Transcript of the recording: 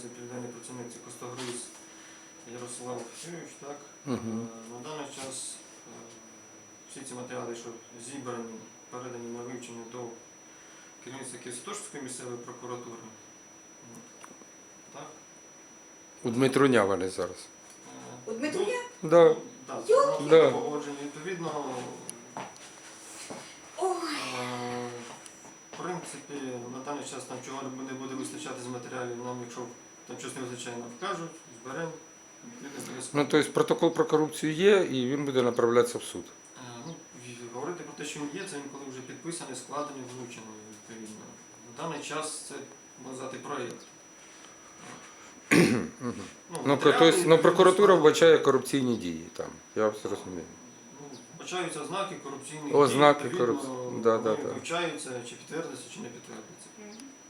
займається відповідальний працівник це Костогруз Ярослав Юрійович, так? Е, На даний час е, всі ці матеріали, що зібрані, передані на вивчення до керівництва Києво-Святошинської місцевої прокуратури. Так? У Дмитруня вони зараз. Е, У Дмитруя? Да. Ну, так, Да. погодження відповідно. В принципі, на даний час там чого не буде вистачати з матеріалів, нам, якщо там щось не вистачає, нам вкажуть, зберемо. Ну, тобто протокол про корупцію є і він буде направлятися в суд. Е, Ну, говорити про те, що він є, це він коли вже підписаний, складений, вручений відповідно. На даний час це можна сказати проєкт. Ну, матеріали, про- тобто, ну, відповідно, прокуратура складені. вбачає корупційні дії там. Я все розумію. Ну, Вбачаються ознаки корупційних Ознаки корупції. Да, да, да. вивчаються, чи підтвердиться, чи не підтвердиться.